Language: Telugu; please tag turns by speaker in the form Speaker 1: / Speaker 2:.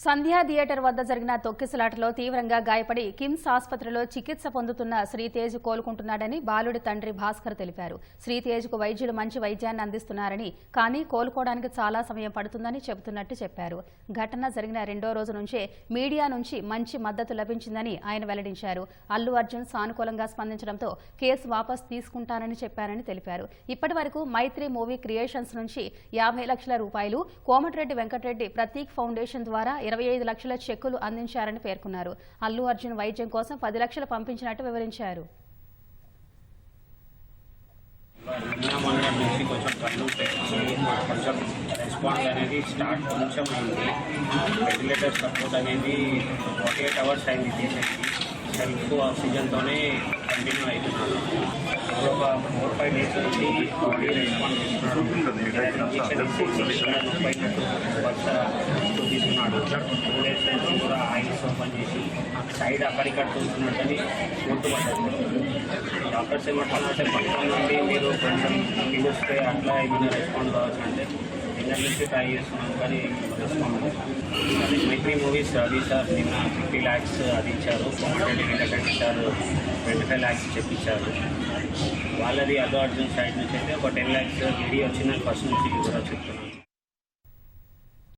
Speaker 1: సంధ్యా థియేటర్ వద్ద జరిగిన తొక్కిసలాటలో తీవ్రంగా గాయపడి కిమ్స్ ఆసుపత్రిలో చికిత్స పొందుతున్న శ్రీతేజ్ కోలుకుంటున్నాడని బాలుడి తండ్రి భాస్కర్ తెలిపారు. శ్రీతేజ్కు వైద్యులు మంచి వైద్యాన్ని అందిస్తున్నారని కానీ కోలుకోవడానికి చాలా సమయం పడుతుందని చెబుతున్నట్టు చెప్పారు. ఘటన జరిగిన రెండో రోజు నుంచే మీడియా నుంచి మంచి మద్దతు లభించిందని ఆయన వెల్లడించారు. అల్లు అర్జున్ సానుకూలంగా స్పందించడంతో కేసు వాపస్ తీసుకుంటానని చెప్పారని తెలిపారు. ఇప్పటి వరకు మైత్రి మూవీ క్రియేషన్స్ నుంచి యాభై లక్షల రూపాయలు కోమటిరెడ్డి వెంకటరెడ్డి ప్రతీక్ ఫౌండేషన్ ద్వారా ఇరవై ఐదు లక్షల చెక్కులు అందించారని పేర్కొన్నారు. అల్లు అర్జున్ వైద్యం కోసం పది లక్షలు పంపించినట్టు వివరించారు.
Speaker 2: కొంచెం రెస్పాన్స్ అనేది స్టార్ట్ కొంచెం అయింది వెంటిలేటర్ సపోర్ట్ అనేది ఫార్టీ ఎయిట్ అవర్స్ అయింది పేషెంట్కి సెల్ఫ్ ఆక్సిజన్తోనే కంటిన్యూ అవుతున్నారు ఒక ఫోర్ ఫైవ్ డేస్ నుంచి బాడీ రెస్పాన్స్ ఇస్తున్నాను ఇంజక్షన్ ఇచ్చి ముప్పై తీసుకున్నాడు. టూ డేస్ నుంచి కూడా ఐస్ ఓపెన్ చేసి సైడ్ అక్కడిక్కడ చూస్తున్నట్టని గుర్తుపడ్డాడు డాక్టర్స్ ఏమంటున్నారంటే పక్కన నుండి మీరు కొంచెం పిలిస్తే అట్లా ఏమైనా రెస్పాండ్ కావచ్చు అంటే నిన్న నుంచి ట్రై చేస్తున్నాం కానీ రెస్పాండ్ అది మైత్రి మూవీస్ అది సార్ నిన్న ఫిఫ్టీ ల్యాక్స్ అది ఇచ్చారు. కోమటిరెడ్డి వెంకటరెడ్డి ఇచ్చారు. ట్వంటీ ఫైవ్ ల్యాక్స్ చెప్పించారు. వాళ్ళది అదో అర్జున్ సైడ్ నుంచి అయితే ఒక టెన్ ల్యాక్స్ వీడియో వచ్చిందని ఫస్ట్ నుంచి కూడా చెప్తున్నాను.